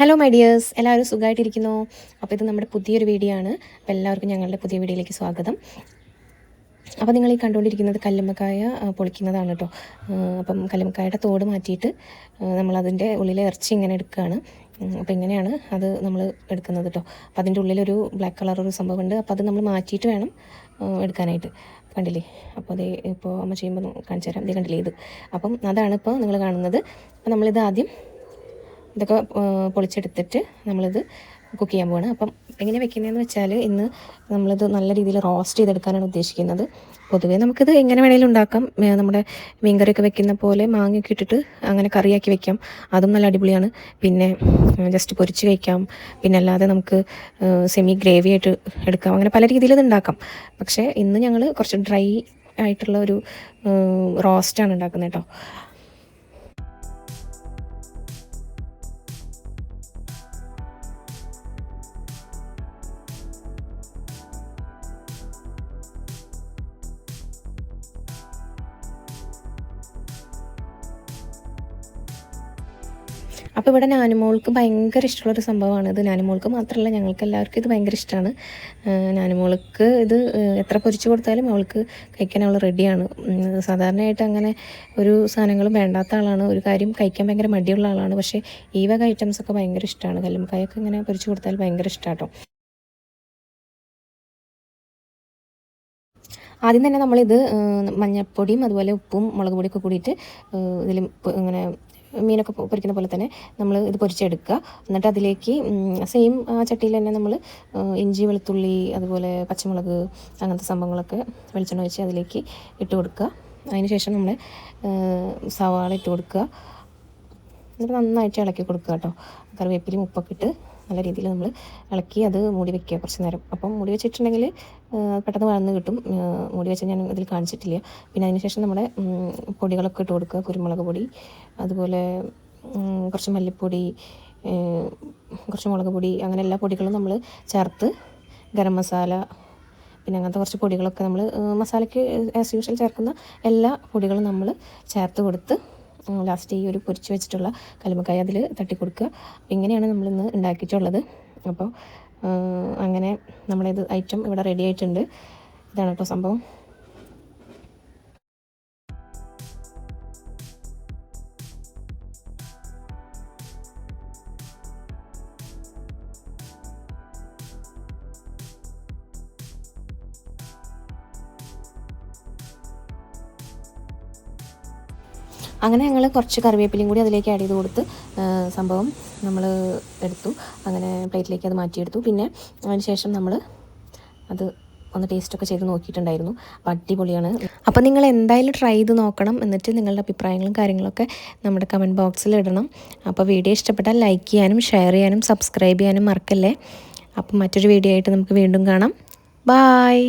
Hello my dears എല്ലാവരും സുഖമായിട്ടിരിക്കുന്നു അപ്പോൾ ഇത് നമ്മുടെ പുതിയൊരു വീഡിയോ ആണ്. അപ്പോൾ എല്ലാവർക്കും ഞങ്ങളുടെ പുതിയ വീഡിയോയിലേക്ക് സ്വാഗതം. അപ്പോൾ നിങ്ങൾ ഈ കണ്ടുകൊണ്ടിരിക്കുന്നത് കല്ലുമ്മക്കായ പൊളിക്കുന്നതാണ് കേട്ടോ. അപ്പം കല്ലുമ്മക്കായുടെ തോട് മാറ്റിയിട്ട് നമ്മളതിന്റെ ഉള്ളിലെ ഇറച്ചി ഇങ്ങനെ എടുക്കുകയാണ്. അപ്പോൾ ഇങ്ങനെയാണ് അത് നമ്മൾ എടുക്കുന്നത് കേട്ടോ. അപ്പോൾ അതിന്റെ ഉള്ളിലൊരു ബ്ലാക്ക് കളർ ഒരു സംഭവമുണ്ട്. അപ്പോൾ അത് നമ്മൾ മാറ്റിയിട്ട് വേണം എടുക്കാനായിട്ട്. കണ്ടില്ലേ? അപ്പോൾ അതേ ഇപ്പോൾ അമ്മ ചെയ്യുമ്പോൾ കാണിച്ചു തരാം. ഇത് കണ്ടില്ലേ ഇത്? അപ്പം അതാണ് ഇപ്പോൾ നിങ്ങൾ കാണുന്നത്. അപ്പോൾ നമ്മളിത് ആദ്യം ഇതൊക്കെ പൊളിച്ചെടുത്തിട്ട് നമ്മളിത് കുക്ക് ചെയ്യാൻ പോവാണ്. അപ്പം എങ്ങനെ വെക്കുന്നതെന്ന് വെച്ചാൽ ഇന്ന് നമ്മളിത് നല്ല രീതിയിൽ റോസ്റ്റ് ചെയ്തെടുക്കാനാണ് ഉദ്ദേശിക്കുന്നത്. പൊതുവേ നമുക്കിത് എങ്ങനെ വേണേലും ഉണ്ടാക്കാം. നമ്മുടെ മീൻകറിയൊക്കെ വെക്കുന്ന പോലെ മാങ്ങയൊക്കെ ഇട്ടിട്ട് അങ്ങനെ കറിയാക്കി വെക്കാം. അതും നല്ല അടിപൊളിയാണ്. പിന്നെ ജസ്റ്റ് പൊരിച്ച് കഴിക്കാം. പിന്നെ അല്ലാതെ നമുക്ക് സെമി ഗ്രേവി ആയിട്ട് എടുക്കാം. അങ്ങനെ പല രീതിയിൽ ഇത് ഉണ്ടാക്കാം. പക്ഷേ ഇന്ന് ഞങ്ങൾ കുറച്ച് ഡ്രൈ ആയിട്ടുള്ള ഒരു റോസ്റ്റാണ് ഉണ്ടാക്കുന്നത് കേട്ടോ. അപ്പോൾ ഇവിടെ നാനുമോൾക്ക് ഭയങ്കര ഇഷ്ടമുള്ളൊരു സംഭവമാണ് ഇത്. നാനുമോൾക്ക് മാത്രമല്ല ഞങ്ങൾക്ക് എല്ലാവർക്കും ഇത് ഭയങ്കര ഇഷ്ടമാണ്. നാനുമോൾക്ക് ഇത് എത്ര പൊരിച്ചു കൊടുത്താലും അവൾക്ക് കഴിക്കാൻ അവൾ റെഡിയാണ്. സാധാരണയായിട്ട് അങ്ങനെ ഒരു സാധനങ്ങളും വേണ്ടാത്ത ആളാണ്. ഒരു കാര്യം കഴിക്കാൻ ഭയങ്കര മടിയുള്ള ആളാണ്. പക്ഷേ ഈ വക ഐറ്റംസൊക്കെ ഭയങ്കര ഇഷ്ടമാണ്. കല്ലുമ്മക്കായൊക്കെ ഇങ്ങനെ പൊരിച്ചു കൊടുത്താൽ ഭയങ്കര ഇഷ്ടമാട്ടോ ആദ്യം തന്നെ നമ്മളിത് മഞ്ഞൾപ്പൊടിയും അതുപോലെ ഉപ്പും മുളക് പൊടിയൊക്കെ കൂടിയിട്ട് ഇതിൽ ഇങ്ങനെ മീനൊക്കെ പൊരിക്കുന്ന പോലെ തന്നെ നമ്മൾ ഇത് പൊരിച്ചെടുക്കുക. എന്നിട്ട് അതിലേക്ക് സെയിം ആ ചട്ടിയിൽ തന്നെ നമ്മൾ ഇഞ്ചി വെളുത്തുള്ളി അതുപോലെ പച്ചമുളക് അങ്ങനത്തെ സംഭവങ്ങളൊക്കെ വെളിച്ചെണ്ണ ഒഴിച്ച് അതിലേക്ക് ഇട്ട് കൊടുക്കുക. അതിന് ശേഷം നമ്മൾ സവാള ഇട്ട് കൊടുക്കുക. എന്നിട്ട് നന്നായിട്ട് ഇളക്കി കൊടുക്കുക കേട്ടോ. കറിവേപ്പിലും ഉപ്പൊക്കെ ഇട്ട് നല്ല രീതിയിൽ നമ്മൾ ഇളക്കി അത് മൂടി വെക്കുക കുറച്ച് നേരം. അപ്പം മൂടി വെച്ചിട്ടുണ്ടെങ്കിൽ പെട്ടെന്ന് വളർന്ന് കിട്ടും. മൂടി വെച്ച് ഞാൻ ഇതിൽ കാണിച്ചിട്ടില്ല. പിന്നെ അതിനുശേഷം നമ്മുടെ പൊടികളൊക്കെ ഇട്ട് കൊടുക്കുക. കുരുമുളക് പൊടി അതുപോലെ കുറച്ച് മല്ലിപ്പൊടി കുറച്ച് മുളക് പൊടി അങ്ങനെ എല്ലാ പൊടികളും നമ്മൾ ചേർത്ത് ഗരം മസാല പിന്നെ അങ്ങനത്തെ കുറച്ച് പൊടികളൊക്കെ നമ്മൾ മസാലയ്ക്ക് ആസ് യൂഷ്വൽ ചേർക്കുന്ന എല്ലാ പൊടികളും നമ്മൾ ചേർത്ത് കൊടുത്ത് ലാസ്റ്റ് ഈ ഒരു പൊരിച്ച് വെച്ചിട്ടുള്ള കലമക്കായ അതിൽ തട്ടി കൊടുക്കുക അപ്പോൾ ഇങ്ങനെയാണ് നമ്മളിന്ന് ഉണ്ടാക്കിയിട്ടുള്ളത്. അപ്പോൾ അങ്ങനെ നമ്മളിത് ഐറ്റം ഇവിടെ റെഡി ആയിട്ടുണ്ട്. ഇതാണ് കേട്ടോ സംഭവം. അങ്ങനെ ഞങ്ങൾ കുറച്ച് കറിവേപ്പിലയും കൂടി അതിലേക്ക് ആഡ് ചെയ്ത് കൊടുത്ത് സംഭവം നമ്മൾ എടുത്തു. അങ്ങനെ പ്ലേറ്റിലേക്ക് അത് മാറ്റിയെടുത്തു. പിന്നെ അതിന് ശേഷം നമ്മൾ അത് ഒന്ന് ടേസ്റ്റൊക്കെ ചെയ്ത് നോക്കിയിട്ടുണ്ടായിരുന്നു. അപ്പോൾ അടിപൊളിയാണ്. അപ്പോൾ നിങ്ങൾ എന്തായാലും ട്രൈ ചെയ്ത് നോക്കണം എന്നിട്ട് നിങ്ങളുടെ അഭിപ്രായങ്ങളും കാര്യങ്ങളൊക്കെ നമ്മുടെ കമന്റ് ബോക്സിൽ ഇടണം. അപ്പോൾ വീഡിയോ ഇഷ്ടപ്പെട്ടാൽ ലൈക്ക് ചെയ്യാനും ഷെയർ ചെയ്യാനും സബ്സ്ക്രൈബ് ചെയ്യാനും മറക്കല്ലേ? അപ്പം മറ്റൊരു വീഡിയോ ആയിട്ട് നമുക്ക് വീണ്ടും കാണാം. ബായ്